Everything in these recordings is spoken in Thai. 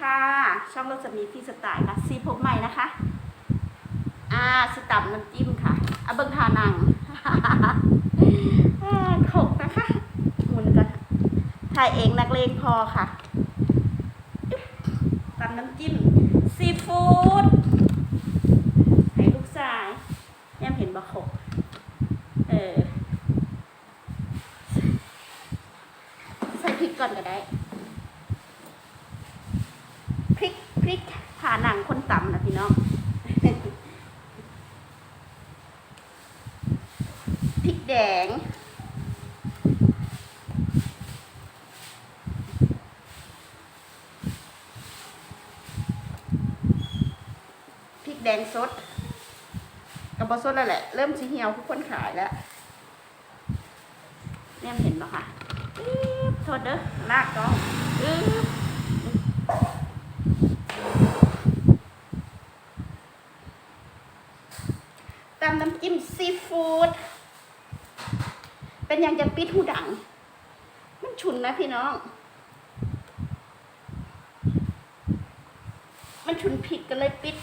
ค่ะ ช่องเราจะมีที่สไตล์ค่ะซีพบใหม่นะคะ อ่าสตับน้ำจิ้มค่ะอะเบิงทานังขกนะคะหมุนกันถ่ายเองนักเลงพอค่ะตำน้ำจิ้มซีฟู้ดให้ลูกชายแย่มเห็นบะขกเออ ใส่พริกก่อนก็ได้ พ ริกพริกผ่าหนังคนต่ำนะพี่น้องพริกแดง พริกแดงสดกับบอสดแล้วแหละ เริ่มสีเหี่ยวทุกคนขายแล้วเนี่ยเห็นไหมคะโทษเด้อลากต้องอือตำน้ำจิ้ม พูด เป็นอย่างจะปิดหูดัง มันฉุนนะพี่น้อง มันฉุนผิดกันเลยปิด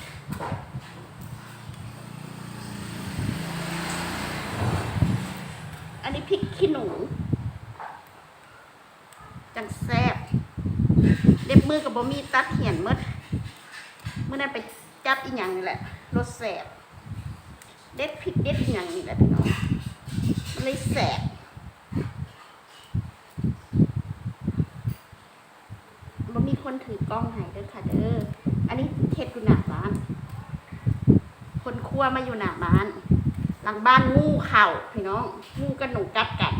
อันนี้พริกขี้หนู จังแซบเล็บมือกับบะมีตัดเหียนหมดเมื่อนั้นไปจับอีหยังนี่แหละรสแสบ เด็ดพริกเด็ดอีหยังนี่แหละพี่น้องมันเลยแสบบ่มีคนถือกล้องให้เด้อค่ะเด้ออันนี้เทศอยู่หน้าบ้าน คนครัวมาอยู่หน้าบ้าน หลังบ้านงูเข่าพี่น้องงูกับหนูกัดกัน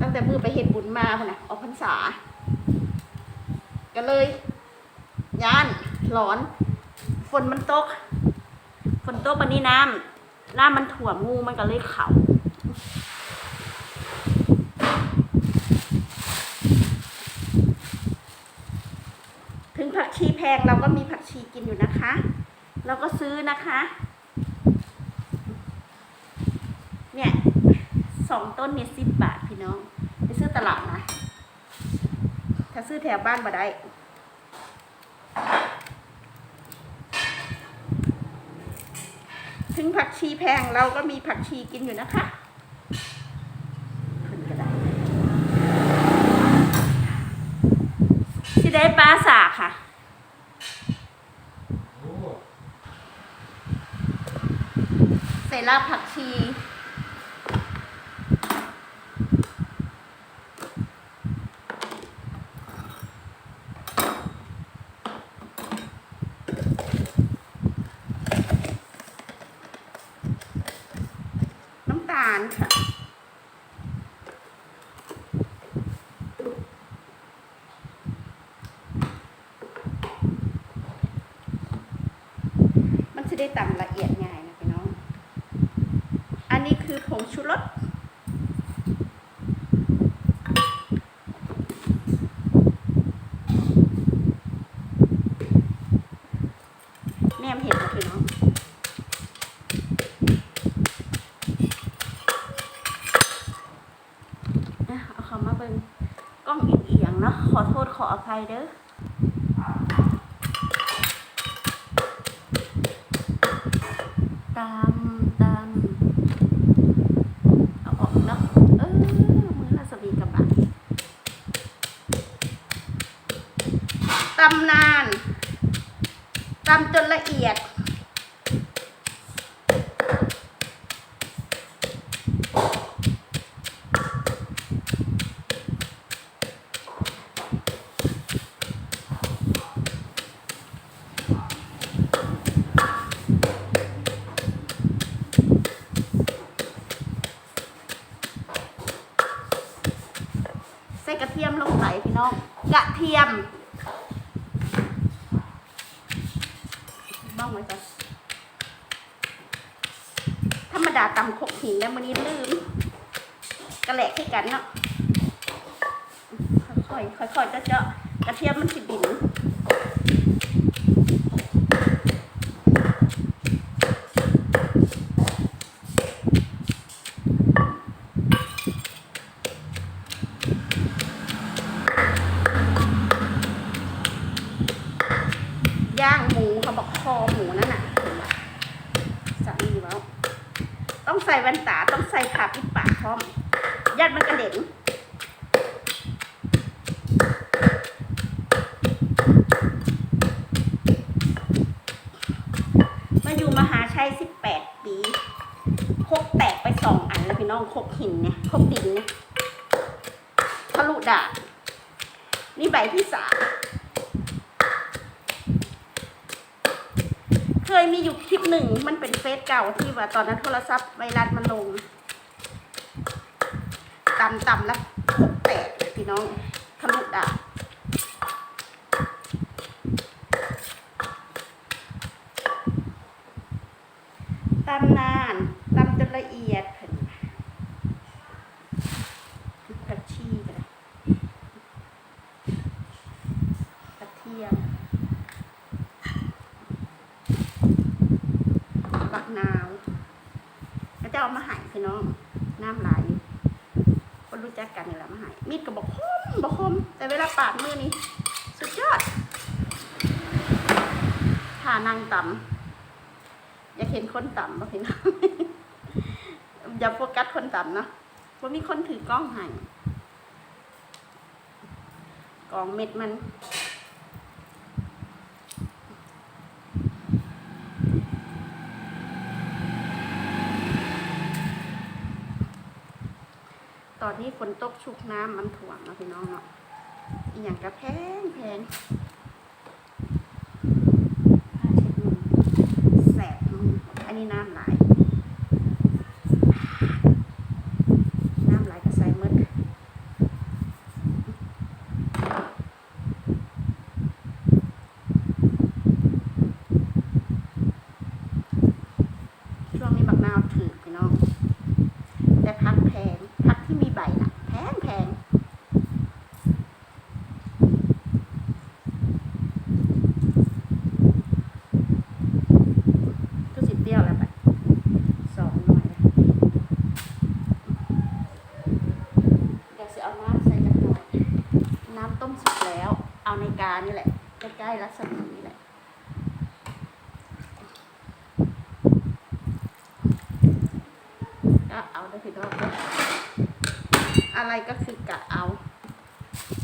ตั้งแต่มือไปเห็นบุญมาพุ่นนะออกพรรษา ก็เลยย่านหลอน ฝนมันตก ฝนตกวันนี้น้ำ น้ำมันถ่วมงูมันก็เลยเข่าถึงผักชีแพงเราก็มีผักชีกินอยู่นะคะ เราก็ซื้อนะคะ เนี่ยสองต้นเนี่ยสิบบาทพี่น้อง ไปซื้อตลาดนะ ถ้าซื้อแถวบ้านมาได้ ถึงผักชีแพงเราก็มีผักชีกินอยู่นะคะขึ้นก็ได้สิได้ปลาสากค่ะ ใส่รากผักชีาลค่ะ มันจะได้ตำละเอียดง่ายนะพี่น้อง อันนี้คือผงชูรส แนมเห็นนะพี่น้อง อะเอาเขามาเบิ่งกล้องเอียงๆเนาะขอโทษขออภัยเด้อตามตามเอาออกเนาะเออมือละสวีกับบาตำนานตำจนละเอียด ใส่กระเทียมลงไปพี่น้อง กระเทียมบ้องไว้ก่อนธรรมดาตำขกหินแล้ววันนี้ลืม กระแหลกให้กันเนาะ ค่อยๆค่อยๆเจาะๆกระเทียมมันสิบิน ใย่างหมูเขาบอกคอหมูนั่นน่ะสามีแล้วต้องใส่แว่นตาต้องใส่ผ้าปิดปากพร้อมยัดมันกระเด็นมาอยู่มหาชัยสิบแปดปีคกแตกไปสองอันแล้วพี่น้องคก พบดินทะลุดาบนี่ใบที่สามเคยมีอยู่คลิปหนึ่งมันเป็นเฟซเก่าที่ว่าตอนนั้นโทรศัพท์ไวรัสมันลงต่ำต่ำแล้วหกแตกพี่น้องทะลุดาบตำนานตำจนละเอียดเพิ่นผักชีก็ได้กระเทียม บักนาวแล้วจะเอามาใหายพี่น้อง น้ำไหลายอยู่คนรู้จักกันนี่แหละมาใหายมีดก็บอกคมบอกคม แต่เวลาปาดมือนี่สุดยอดทานาง ต่ำอยากเห็นคนต่ำป่ะพี่น้องอย่าโฟกัสคนต่ำเนาะว่ามีคนถือกล้องใหายกองเม็ดมันตอนนี้ฝนตกชุกน้ำมันถ่วงเนาะพี่น้องเนาะอีอย่างก็แพงแพงผ้าเช็ดมือแสบมืออันนี้น้ำไหลาย น้ำไหลายก็ใส่หมดช่วงนี้บักนาวถือพี่น้อง แต่พักแพงพักที่มีใบน่ะ แพงแพงก็สิเปรี้ยวแล้วไปสองหน่อยแล้วเดี๋ยวสิเอาน้ำใส่กันหน่อยน้ำต้มสุกแล้ว เอาในกานี่แหละ ใกล้ๆรัศมีนี่แหละก็เอาได้พี่น้องเด้ออะไรก็คือกะเอา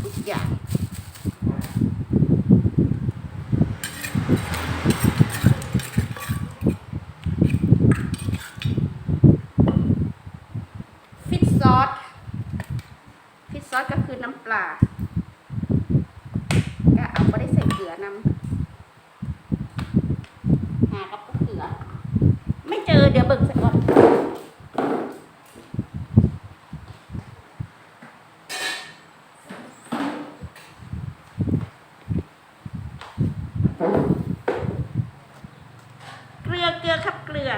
ทุกอย่างฟิตซอสฟิตซอสก็คือน้ำปลาก็เอาไม่ได้ใส่เกลือนำหากับเกลือ ไม่ เจอเดี๋ยวเบิ่งสักก่อนเกลือเกลือครับเกลือ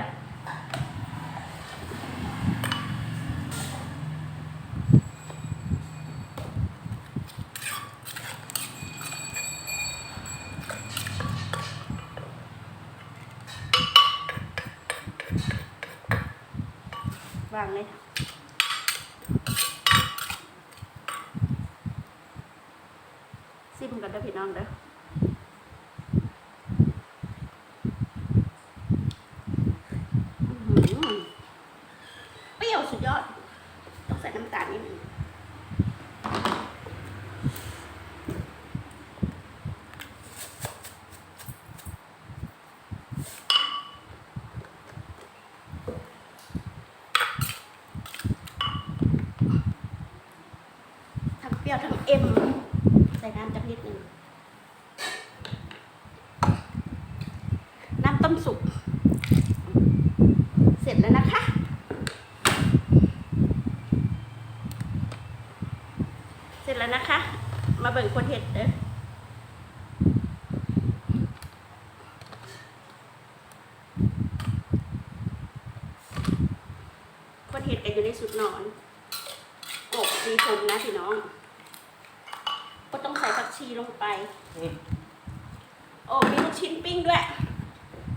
วางเลยซิมกันเด้อพี่น้องเด้อ อื้อหือเปรี้ยวสุดยอด ต้องใส่น้ำตาลนิดนึงทั้งเปรี้ยวทั้งเอ็ม ใส่น้ำจักนิดนึง น้ำต้มสุก เสร็จแล้วนะคะ เสร็จแล้วนะคะ มา เบิ่งคนเห็ดเด้อคนเห็ดกันอยู่ในสุดนอนโอบซีฟุมนะพี่น้อง ก็ต้องใส่ผักชีลงไป โอ้มีลูกชิ้นปิ้งด้วย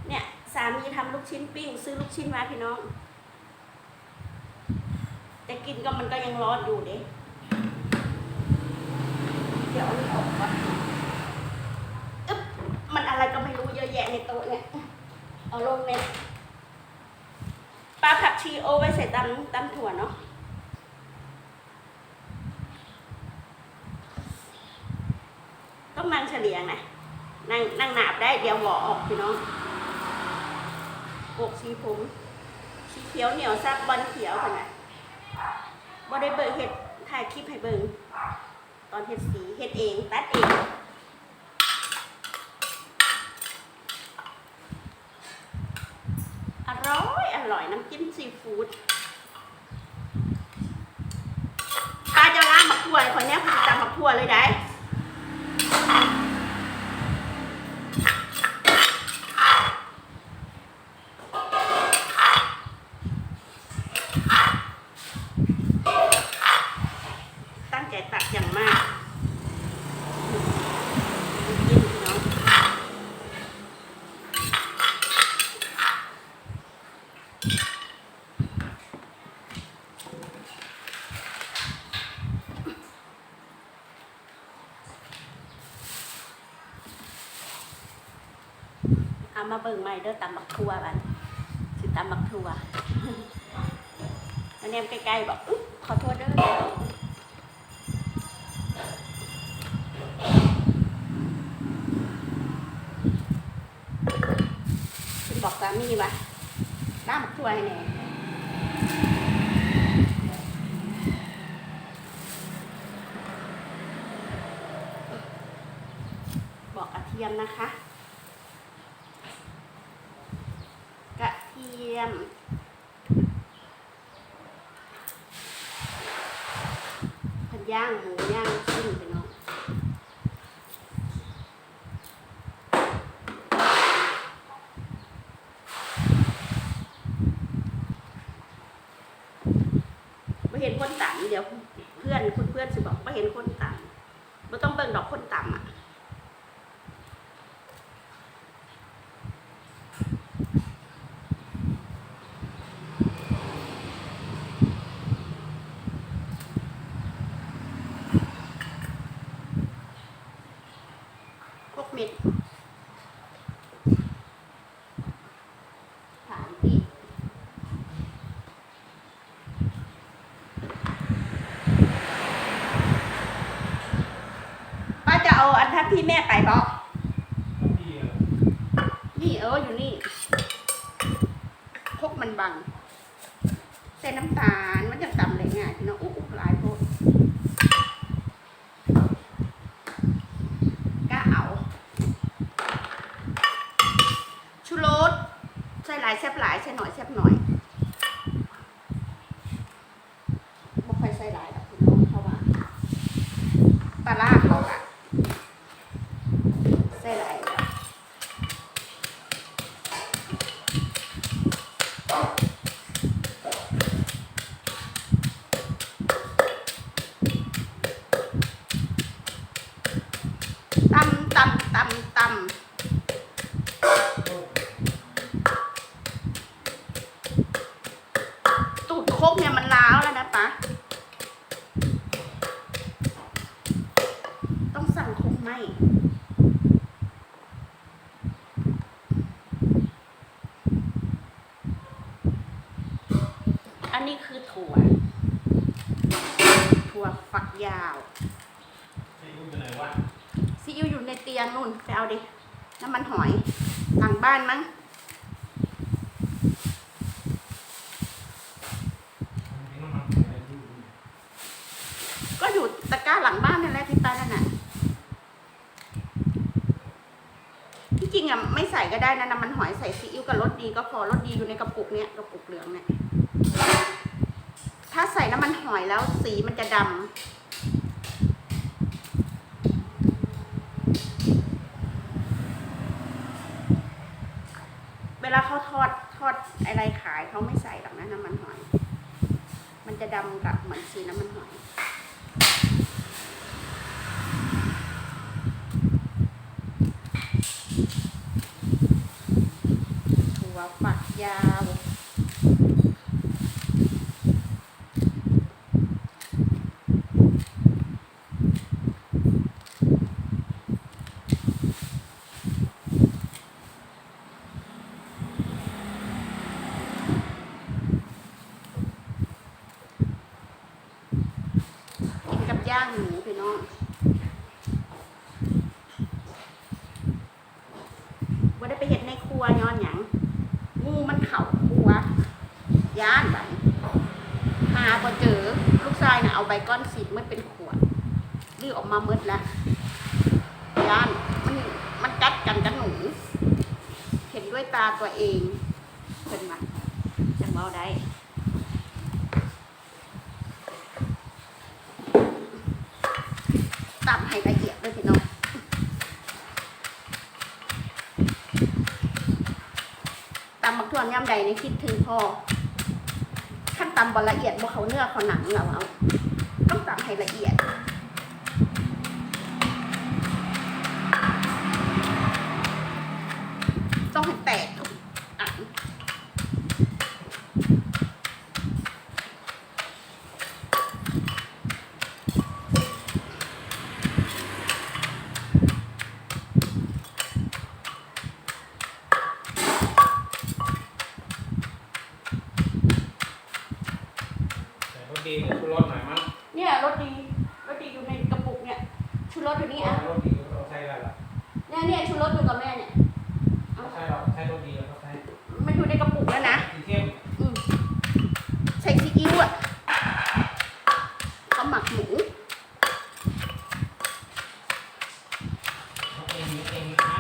เนี่ยสามีทำลูกชิ้นปิ้ง ซื้อลูกชิ้นมาพี่น้อง แต่กินก็มันก็ยังร้อนอยู่เด้ เดี๋ยวเอาอันออกก่อนอึ๊บมันอะไรก็ไม่รู้เยอะแยะในโต๊ะเนี่ย เอาลงเนี่ยปลาผักชีโอไว้ใส่ตำตำถั่วเนาะต้องนั่งเฉลียงนะนั่งนั่งหนาบได้เดี๋ยวหวอออกพี่น้องอกสีผมสีเขียวเหนียวซับบอลเขียวขนาดบ่ได้เบิกเห็ดถ่ายคลิปให้เบิง ตอนเห็ดสีเห็ดเองตัดเองอร่อยอร่อยน้ำจิ้มซีฟู้ดปลาจะล่ามมะทั่วคนเนี้ยคุณจำมะทั่วเลยได้ ตั้งใจตักอย่างมากกินเนาะ เอามาเบิ่งใหม่เด้อตำบักทัวบันสิตำบักทัวอันนี้ใกล้ๆบอกอุ๊ยขอโทษเด้อบอกสามีว่าน้ำถ้วให้แน่บอกกระเทียมนะคะ กระเทียม พันย่างหมูย่างชิ้นไปเนาะ ไม่ เห็นคนต่ำเดี๋ยวเพื่อนคุณเพื่อนสิบอกไม่เห็นคนต่ำไม่ต้องเบิ่งดอกคนต่ำอะ พวกเม็ดฐานที่ ป้าจะเอาอัน ทับที่แม่ไปบอกนี่เอออยู่นี่พกมันบังใส่น้ำตาลมันจะตำเลยง่ายพี่น้องอุ๊บหลายโพดก็เอาชูรสใส่หลายแซ่บหลายใส่หน่อยแซ่บหน่อยบ่ค่อยใส่หลายดอกพี่น้องเพราะว่าปลาร้าเขาอะใส่หลายแล้ว ตำตำตำตำตูดโคกเนี่ยมันล้าวแล้วนะปะต้องสั่งโคกไหมอันนี้คือถั่ว ถั่วฝักยาว ไอ้คุณเป็นไหนวะ ซีอิ๊วอยู่ในเตียงนู่นไปเอาดิ น้ำมันหอย หลัง บ้านมั้ง ก็อยู่ตะกร้าหลังบ้านนั่นแหละที่ป้านั่นน่ะที่จริงอะไม่ใส่ก็ได้นะน้ำมันหอยใส่ซีอิ๊วกับรสดีก็พอรสดีอยู่ในกระปุกเนี้ยกระปุกเหลืองเนี่ยถ้าใส่น้ำมันหอยแล้วสีมันจะดำ เขาทอดทอดอะไรขายเขาไม่ใส่หรอกนะน้ำมันหอย มันจะดำกับเหมือนสีน้ำมันหอยถั่วฝักยาว วย้อนหยังงูมันเข่าคัวย่านไปหาพอเจอลูกชายน่ะเอาใบก้อนสิบมันเป็นขวดดื้อออกมาเมดแล้วย่านมันมันกัดกันกันหนู เห็นด้วยตาตัวเองเป็นมาจังเบาได้ ตำให้ละเอียดด้วยพี่น้องตำมักทวนย่ำ ใดนี่คิดถึงพ่อขั้นตำบละเอียดบ่เขาเนื้อเขาหนังเราเอาต้องตำให้ละเอียดต้องให้แตกทุกอันแต่พอดีก็ชูรสหน่อยมั้ง เนี่ยรสดีรสดีอยู่ในกระปุกเนี่ยชูรสอยู่นี่อะ รสดีก็เราใช้อะไรล่ะ เนี่ยเนี่ยชูรสอยู่กับแม่เนี่ย เราใช้เราใช้รสดีแล้วก็ใช้ มันอยู่ในกระปุกแล้วนะ สีเข้ม อืมใส่ซีอิ๊วอะก็หมักหมู เอาเองเอาเองนะ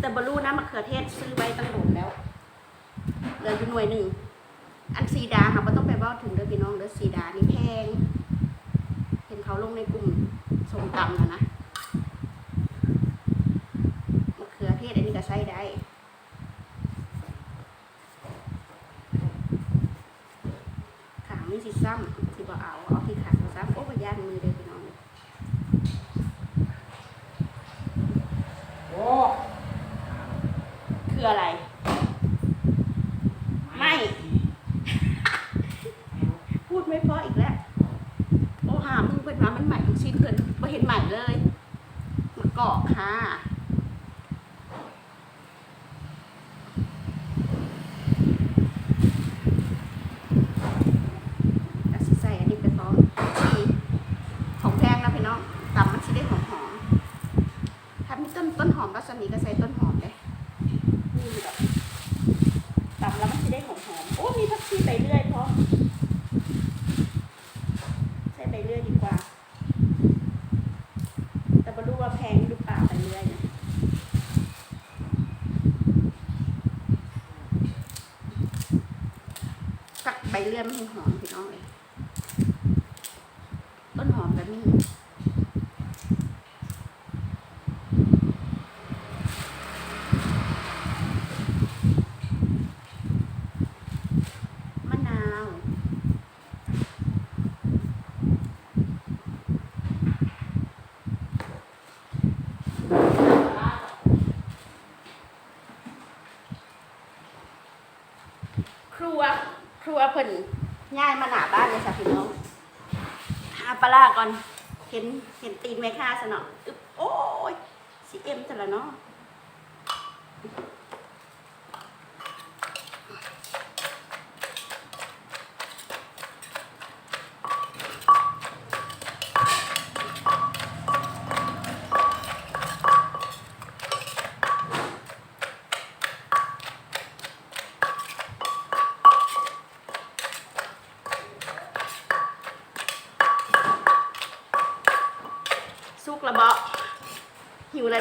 แต่ บลูนะมะเขือเทศซื้อไว้ตั้งหมดนแล้วเหลืออยู่หน่วยหนึ่งอันซีดาค่ะไม่ต้องไปบ้าถึงเด้อพี่น้องเด้อซีดานี่แพง เห็นเขาลงในกลุ่มส่งตำแล้วนะมะเขือเทศอันนี้ก็ใช้ได้ ขางนี่สิซ้ำสิบ่เอา เอาที่ขางซ้ำโอ้ยย่านมือเด้อพี่น้อง โอ้ คืออะไร ไม่ พูดไม่เพราะอีกแล้ว โอ้หามึงเป็นมามันใหม่ทุกชิ้น เห็นใหม่เลยมะกอกค่ะ แล้วสิใส่อันนี้ไปพร้อมชีของแพงนะพี่น้องตำมันชิได้หอมหอมๆถ้ามีต้นต้นหอมรัศมีก็ใส่ต้นหอมเลยนี่แบบตำแล้วมันชิได้หอมหอมๆโอ้ มีผักชีใบเลื่อยพร้อมใส่ใบเลื่อยดีกว่า แต่ไม่รู้ว่าแพงหรือเปล่าใบเลื่อยเนี่ยสักใบเลื่อย มันหอมพี่น้องเลยต้นหอมแบบนี้มะนาวครัวครัวเพิ่น ง่ายมาหนาบ้านเลยค่ะพี่น้องหาปลาร้าก่อน เห็นเห็นตีนแม่ค้าซะสนออึ๊บโอ้ยสีเอ็มแต่ละเนาะ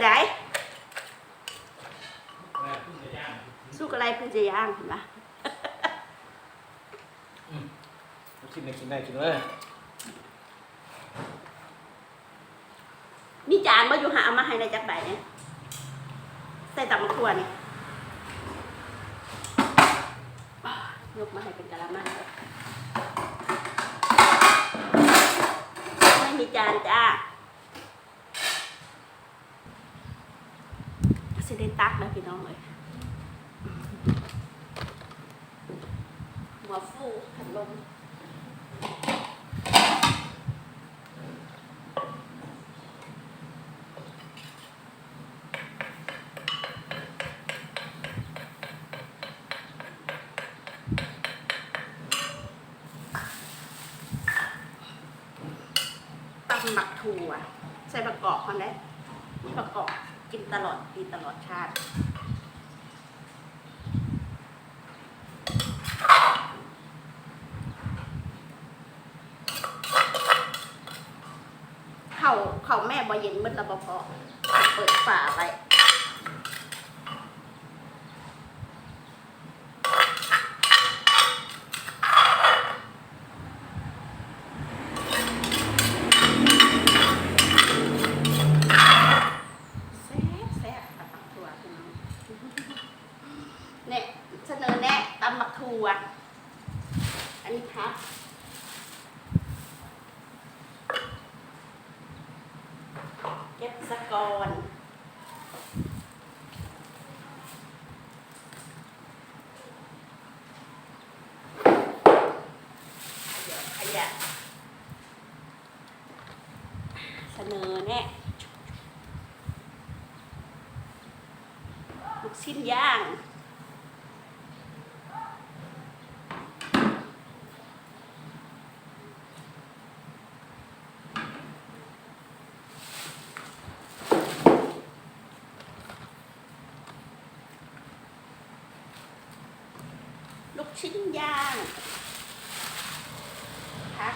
ได้แล้วขึ้นจะย่างสุกอะไรเพิ่งจะย่างเห็นปะลูกชิ้นเนี่ยกินได้กินเลยมีจานมาอยู่หาเอามาให้ในจักใบเนี่ยใส่ตับมะครัวนี่ ผัดลมตำหมักถั่วใส่ประกอบพอแล้วนี่ประกอบกินตลอดดีตลอดชาติ บอเย็นมืดแล้วบอพอเปิดฝาไว้แซ่บแซ่บตำบักถั่วพี่น้องเนี่ยเสนอแนะตำบักถั่วอันนี้พัก เก็บสะกอนเดี๋ยวขยะเสนอแน่ลูก ชิ้นย่างลูกชิ้นย่างพัก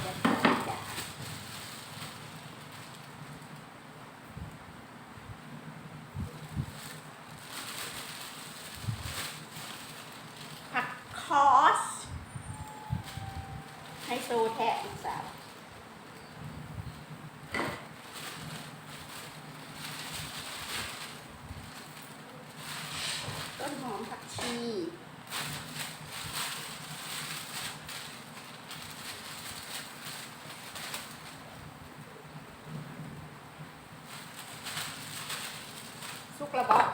เดี๋ยวจะผักคอสไฮโซแท้อีกสาวต้นหอมผักชี สุกระบอก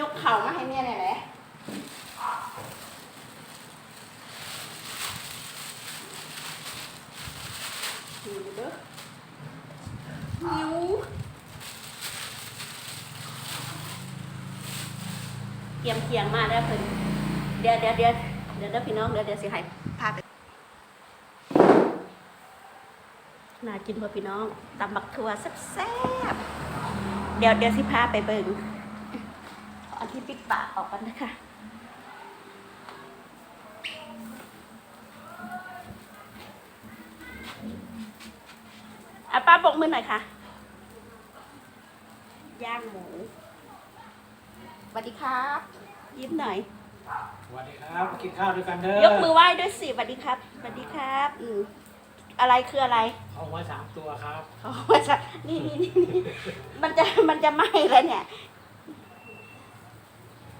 ยกเข่ามาให้เมียหน่อยแหละหิวเด้อหิวเตรียมเคียงมาแล้เพิ่นเดี๋ยเดี๋ยวเดี๋ยวเดี๋ยวเดี๋ยวพี่น้องเดี๋ยวเดี๋ยวสิให้พาไป น่า กินพ่อพี่น้องตำบักถั่วแซ่บๆเดี๋ยวเดี๋ยวสิพาไปเบิ่งขออันที่ปิดปากออกกันนะคะอะป้าบกมือหน่อยค่ะย่างหมูสวัสดีครับ ยิ้มหน่อย สวัสดีครับมากินข้าวด้วยกันเด้อ ยกมือไหว้ด้วยสิสวัสดีครับสวัสดีครับ อืม อะไรคืออะไรเอาไว้สามตัวครับเขาว่าจะนี่นี่นี่นี่มันจะมันจะไหม้แล้วเนี่ย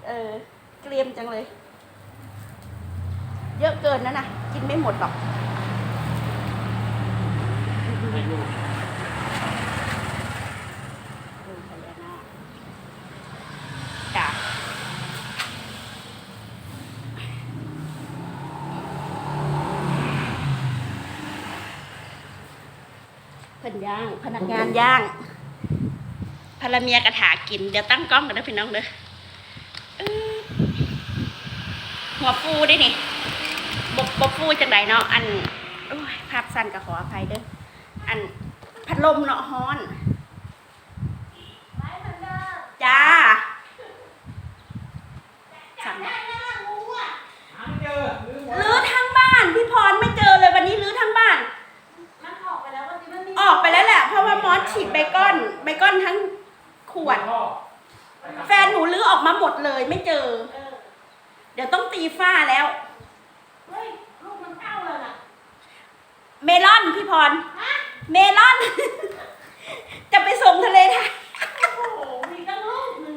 เออเกรียมจังเลย เยอะเกินนะนะกินไม่หมดหรอก ให้ลูก เออพญานาคจ้ะเพิ่น ย่าง พนักงานย่างภรรเมียกระถากิน เดี๋ยวตั้งกล้องกันนะพี่น้องเด้อหัวฟูได้นี่บบบฟูจังไดเนาะอันอภาพสั้นก็ขออภัยเด้ออันพัดลมเนาะฮ้อนจ้าสั่งบอก หาไม่เจอลืมหมด รื้อทั้งบ้าน พี่พรไม่เจอเลยวันนี้รื้อทั้งบ้าน มันออกไปแล้ววันนี้มันมี ออกไปแล้วแหละ เพราะว่าม อสฉีดเบคอนเบคอนทั้งขวดพ่อแฟนหนูรื้อออกมาหมดเลยไม่เจอเออเดี๋ยวต้องตีฝ้าแล้ว เฮ้ยลูกมันเก้าเลยน่ะเมลอนพี่พรเมลอน จะไปส่งทะเลไทยโอ้โหมีตั้งลูกหนึ่ง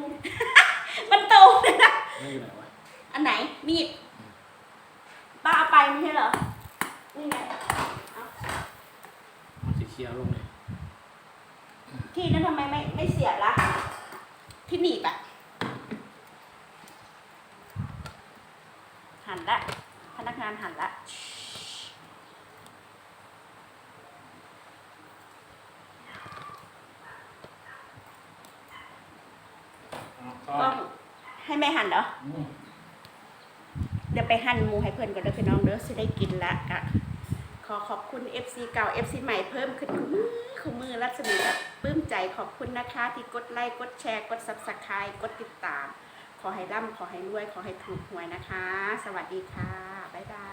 มันโตเลยนะนี่อยู่ไหนวะอันไหน มีดป้าเอาไปไม่ใช่เหรอ นี่ไงเอาสีเขียวลงเลย ที่นั้นทำไมไม่ไม่เสียบละที่หนีบอะหันละ พนักงานหันละเอาก็ให้แม่หันเหรออืมเดี๋ยวไปหั่นหมูให้เพื่อนก่อนเด้อพี่น้องเด้อสิได้กินละกะข อขอบคุณ FC เก่า FC ใหม่เพิ่มขึ้นคู่มือคู่มือรัศมีแบบปลื้มใจขอบคุณนะคะ ที่กดไลค์กดแชร์กดซับสไครต์กดติดตาม ขอให้ร่ำขอให้รวยขอให้ถูกหวยนะคะ สวัสดีค่ะ บ๊ายบาย